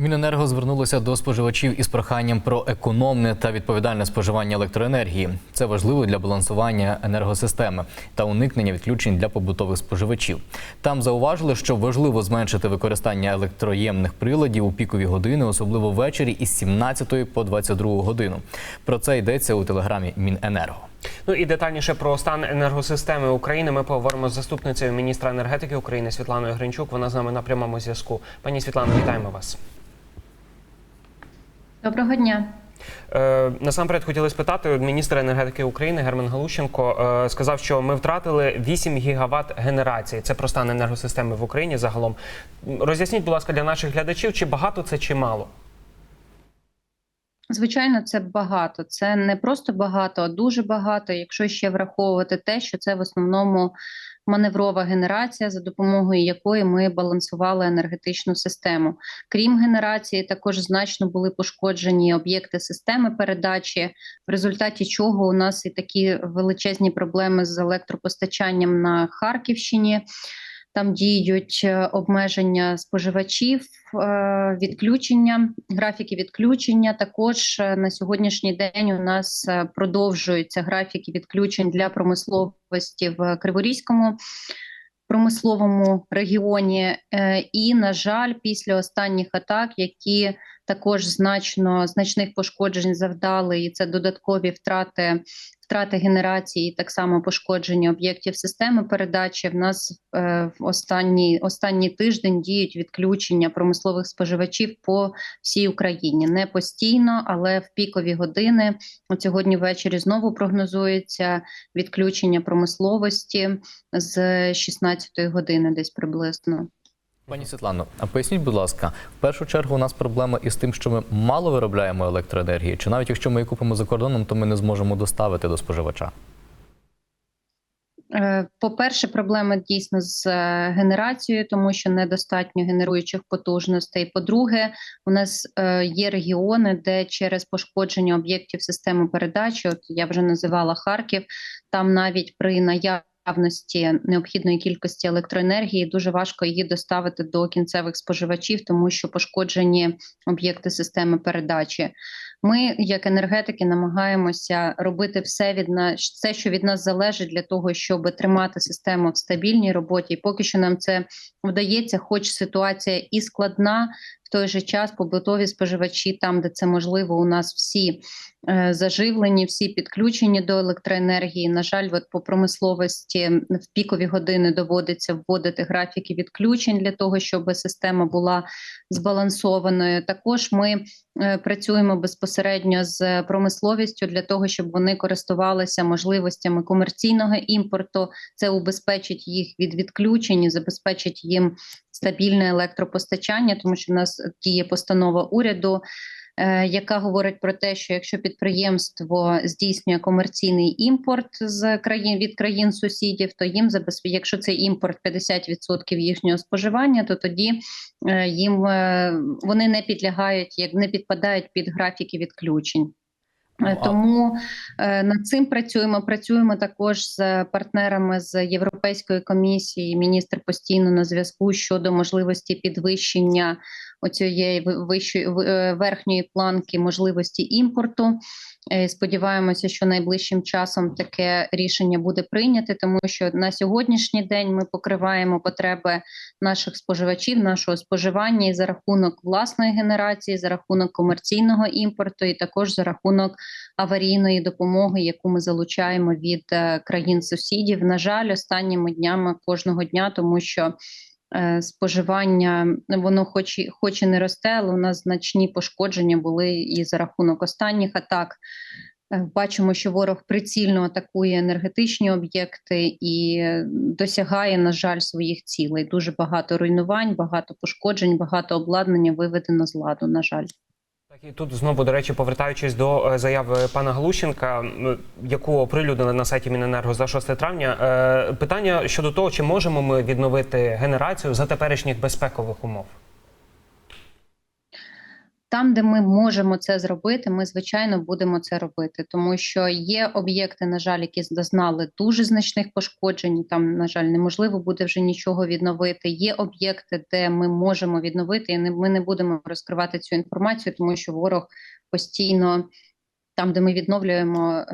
Міненерго звернулося до споживачів із проханням про економне та відповідальне споживання електроенергії. Це важливо для балансування енергосистеми та уникнення відключень для побутових споживачів. Там зауважили, що важливо зменшити використання електроємних приладів у пікові години, особливо ввечері із 17 по 22 годину. Про це йдеться у телеграмі Міненерго. Ну і детальніше про стан енергосистеми України ми поговоримо з заступницею міністра енергетики України Світланою Гринчук. Вона з нами на прямому зв'язку. Пані Світлано, вітаємо вас. Доброго дня. Е, насамперед хотіли спитати міністр енергетики України Герман Галущенко е, сказав, що ми втратили 8 гігават генерації. Це про стан енергосистеми в Україні загалом. Роз'ясніть, будь ласка, для наших глядачів, чи багато це, чи мало. Звичайно, це багато. Це не просто багато, а дуже багато. Якщо ще враховувати те, що це в основному маневрова генерація, за допомогою якої ми балансували енергетичну систему. Крім генерації, також значно були пошкоджені об'єкти системи передачі, в результаті чого у нас і такі величезні проблеми з електропостачанням на Харківщині. Там діють е, обмеження споживачів, е, відключення, графіки відключення. Також е, на сьогоднішній день у нас продовжуються графіки відключень для промисловості в Криворізькому промисловому регіоні. І, на жаль, після останніх атак, які також значно значних пошкоджень завдали, і це додаткові втрати втрати генерації, так само пошкодження об'єктів системи передачі. В нас е, в останній останній тиждень діють відключення промислових споживачів по всій Україні. Не постійно, але в пікові години. От сьогодні ввечері знову прогнозується відключення промисловості з 16 години, десь приблизно. Пані Світлано, а поясніть, будь ласка, в першу чергу у нас проблема із тим, що ми мало виробляємо електроенергії, чи навіть якщо ми її купимо за кордоном, то ми не зможемо доставити до споживача. Е, По-перше, проблема дійсно з е, генерацією, тому що недостатньо генеруючих потужностей. По-друге, у нас е, є регіони, де через пошкодження об'єктів системи передачі, от я вже називала Харків, там навіть при наявності необхідної кількості електроенергії дуже важко її доставити до кінцевих споживачів, тому що пошкоджені об'єкти системи передачі. Ми, як енергетики, намагаємося робити все від нас, все, що від нас залежить, для того, щоб тримати систему в стабільній роботі. І поки що нам це вдається, хоч ситуація і складна. Той же час побутові споживачі, там де це можливо, у нас всі е, заживлені, всі підключені до електроенергії. На жаль, от по промисловості в пікові години доводиться вводити графіки відключень для того, щоб система була збалансованою. Також ми е, працюємо безпосередньо з промисловістю для того, щоб вони користувалися можливостями комерційного імпорту. Це убезпечить їх від відключень, забезпечить їм стабільне електропостачання, тому що в нас діє постанова уряду. е, Яка говорить про те, що якщо підприємство здійснює комерційний імпорт з країн від країн сусідів, то їм якщо цей імпорт 50% їхнього споживання, то тоді е, їм е, вони не підлягають, як не підпадають під графіки відключень. Е, Тому е, над цим працюємо. Працюємо також з партнерами з Європейської комісії. Міністр постійно на зв'язку щодо можливості підвищення оцієї ви- вищої е, верхньої планки можливості імпорту. Е, Сподіваємося, що найближчим часом таке рішення буде прийняте, тому що на сьогоднішній день ми покриваємо потреби наших споживачів, нашого споживання і за рахунок власної генерації, за рахунок комерційного імпорту, і також за рахунок аварійної допомоги, яку ми залучаємо від е, країн сусідів. На жаль, останніми днями кожного дня, тому що споживання воно, хоч і хоч і не росте, але у нас значні пошкодження були і за рахунок останніх атак. Е, Бачимо, що ворог прицільно атакує енергетичні об'єкти і е, досягає, на жаль, своїх цілей. Дуже багато руйнувань, багато пошкоджень, багато обладнання виведено з ладу. На жаль. І тут знову, до речі, повертаючись до е, заяви пана Глущенка, яку оприлюднили на сайті Міненерго за 6 травня. е, Питання щодо того, чи можемо ми відновити генерацію за теперішніх безпекових умов. Там, де ми можемо це зробити, ми звичайно будемо це робити, тому що є об'єкти, на жаль, які зазнали дуже значних пошкоджень. Там, на жаль, неможливо буде вже нічого відновити. Є об'єкти, де ми можемо відновити, і не- ми не будемо розкривати цю інформацію, тому що ворог постійно. Там, де ми відновлюємо, е,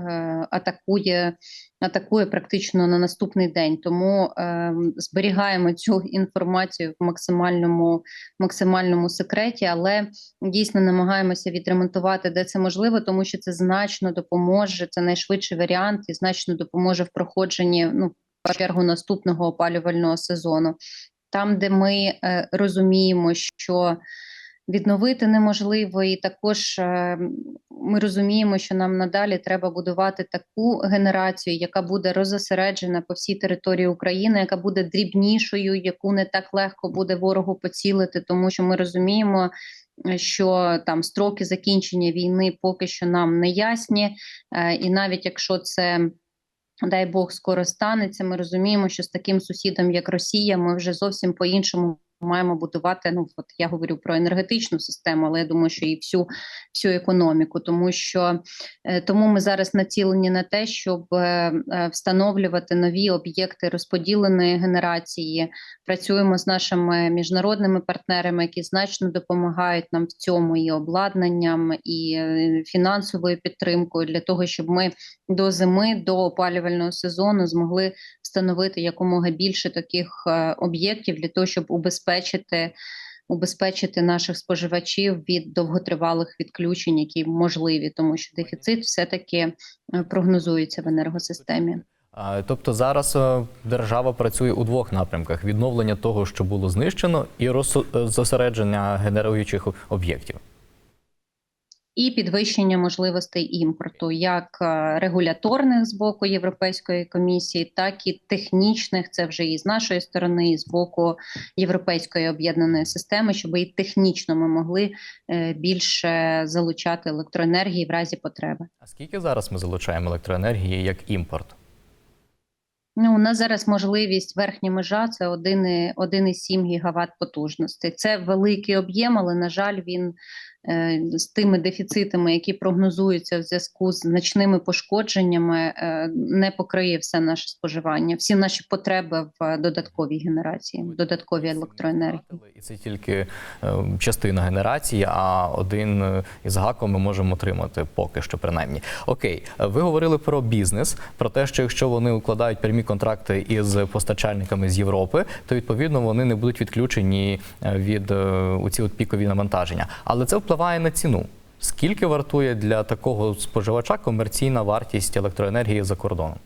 атакує, атакує практично на наступний день. Тому е, зберігаємо цю інформацію в максимальному, максимальному секреті, але дійсно намагаємося відремонтувати, де це можливо, тому що це значно допоможе. Це найшвидший варіант і значно допоможе в проходженні ну, в чергу наступного опалювального сезону. Там, де ми е, розуміємо, що відновити неможливо, і також е, ми розуміємо, що нам надалі треба будувати таку генерацію, яка буде розосереджена по всій території України, яка буде дрібнішою, яку не так легко буде ворогу поцілити, тому що ми розуміємо. Що там строки закінчення війни поки що нам не ясні, е, і навіть якщо це дай Бог скоро станеться, ми розуміємо, що з таким сусідом, як Росія, ми вже зовсім по-іншому маємо будувати. Ну от я говорю про енергетичну систему, але я думаю, що і всю, всю економіку, тому що е, тому ми зараз націлені на те, щоб е, е, встановлювати нові об'єкти розподіленої генерації. Працюємо з нашими міжнародними партнерами, які значно допомагають нам в цьому і обладнанням, і фінансовою підтримкою для того, щоб ми до зими, до опалювального сезону змогли встановити якомога більше таких об'єктів для того, щоб убезпечити. Убезпечити наших споживачів від довготривалих відключень, які можливі, тому що дефіцит все-таки е, прогнозується в енергосистемі. Тобто зараз е, держава працює у двох напрямках: відновлення того, що було знищено, і розсо- е, генеруючих об'єктів. І підвищення можливостей імпорту, як е, регуляторних з боку Європейської комісії, так і технічних. Це вже і з нашої сторони, і з боку Європейської об'єднаної системи, щоб і технічно ми могли е, більше залучати електроенергії в разі потреби. А скільки зараз ми залучаємо електроенергії як імпорт? Ну, у нас зараз можливість верхня межа це 1,7 1,7 гігават потужності. Це великий об'єм, але на жаль, він з тими дефіцитами, які прогнозуються в зв'язку з значними пошкодженнями, е, не покриє все наше споживання, всі наші потреби в додатковій генерації, в додатковій електроенергії. І це тільки е, частина генерації, а один е, із гаком ми можемо отримати поки що, принаймні. Окей, е, ви говорили про бізнес, про те, що якщо вони укладають прямі контракти із постачальниками з Європи, то відповідно вони не будуть відключені е, від е, у ці от пікові навантаження. Але це впливає на ціну. Скільки вартує для такого споживача комерційна вартість електроенергії за кордоном?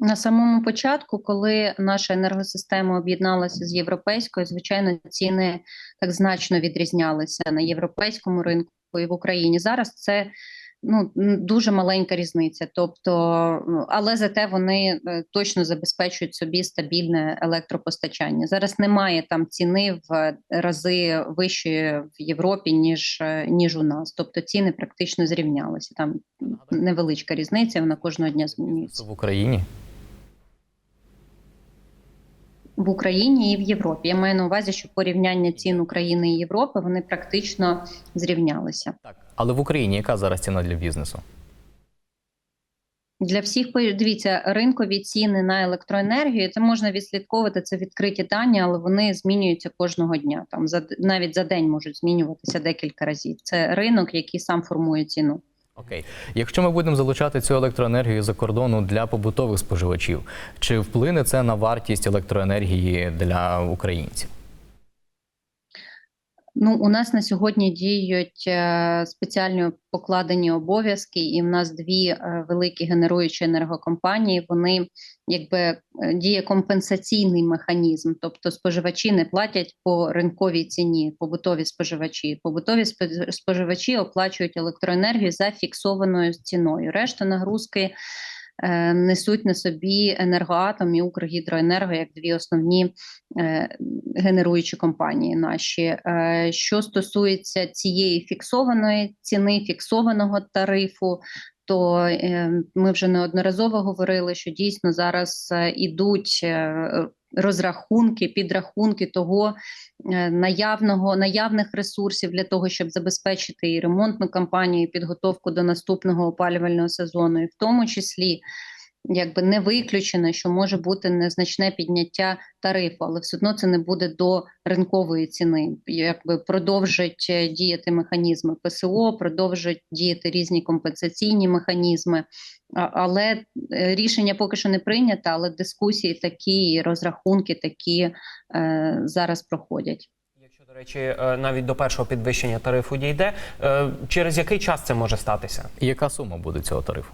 На самому початку, коли наша енергосистема об'єдналася з європейською, звичайно, ціни так значно відрізнялися на європейському ринку і в Україні. Зараз це ну дуже маленька різниця. Тобто, але зате вони е, точно забезпечують собі стабільне електропостачання. Зараз немає там ціни в рази вищої в Європі ніж е, ніж у нас. Тобто ціни практично зрівнялися. Там невеличка різниця, вона кожного дня змінюється. в Україні? в Україні і в Європі. Я маю на увазі, що порівняння цін України і Європи вони практично зрівнялися. Так, але в Україні яка зараз ціна для бізнесу? Для всіх дивіться ринкові ціни на електроенергію. Це можна відслідковувати. Це відкриті дані, але вони змінюються кожного дня. Там за навіть за день можуть змінюватися декілька разів. Це ринок, який сам формує ціну. Окей, якщо ми будемо залучати цю електроенергію за кордону для побутових споживачів, чи вплине це на вартість електроенергії для українців? Ну, у нас на сьогодні діють е, спеціальні покладені обов'язки, і в нас дві е, великі генеруючі енергокомпанії. Вони якби е, діє компенсаційний механізм, тобто споживачі не платять по ринковій ціні, побутові споживачі. Побутові спо- споживачі оплачують електроенергію за фіксованою ціною. Решта нагрузки несуть на собі енергоатом і Укргідроенерго як дві основні е, генеруючі компанії наші. Е, Що стосується цієї фіксованої ціни, фіксованого тарифу. То е, ми вже неодноразово говорили, що дійсно зараз е, ідуть е, розрахунки, підрахунки того наявного наявних ресурсів для того, щоб забезпечити і ремонтну кампанію, і підготовку до наступного опалювального сезону, і в тому числі. Якби не виключено, що може бути незначне підняття тарифу, але все одно це не буде до ринкової ціни. Якби продовжать е, діяти механізми ПСО, продовжать діяти різні компенсаційні механізми. Але е, рішення поки що не прийнято, але дискусії такі, розрахунки такі е, зараз проходять. Якщо, до речі, е, навіть до першого підвищення тарифу дійде, е, через який час це може статися? І яка сума буде цього тарифу?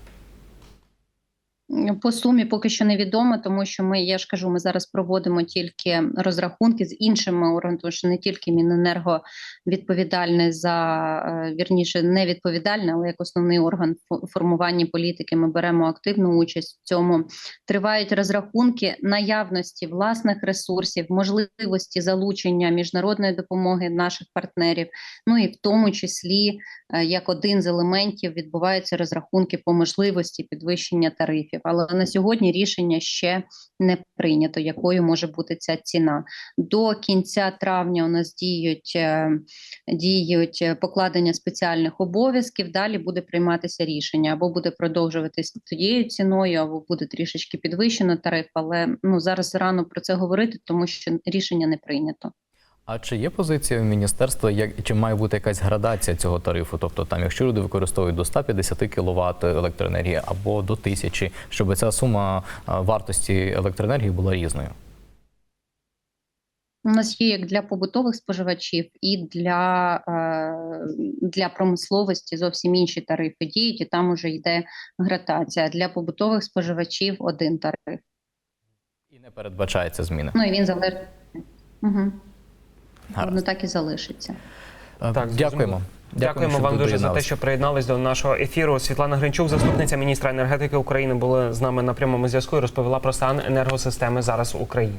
По сумі поки що невідомо, тому що ми, я ж кажу, ми зараз проводимо тільки розрахунки з іншими органами, тому що не тільки Міненерго відповідальне за е, вірніше, не відповідальне, але як основний орган формування політики. Ми беремо активну участь в цьому. Тривають розрахунки наявності власних ресурсів, можливості залучення міжнародної допомоги наших партнерів. Ну і в тому числі е, як один з елементів відбуваються розрахунки по можливості підвищення тарифів. Але на сьогодні рішення ще не прийнято, якою може бути ця ціна. До кінця травня у нас діють, е, діють покладення спеціальних обов'язків. Далі буде прийматися рішення або буде продовжуватись тією ціною, або буде трішечки підвищено тариф. Але ну зараз рано про це говорити, тому що рішення не прийнято. А чи є позиція міністерства, як чи має бути якась градація цього тарифу? Тобто, там, якщо люди використовують до 150 кВт електроенергії або до 1000, щоб ця сума вартості електроенергії була різною? У нас є як для побутових споживачів і для, е, для промисловості зовсім інші тарифи діють, і там уже йде градація. Для побутових споживачів один тариф. І не передбачається зміни. Ну і він залежить. Угу. Гаразд. Воно так і залишиться. Е, Так, Дякуємо. Дякуємо, Дякуємо вам дуже за те, що приєднались до нашого ефіру. Світлана Гринчук, заступниця міністра енергетики України, була з нами на прямому зв'язку і розповіла про стан енергосистеми зараз в Україні.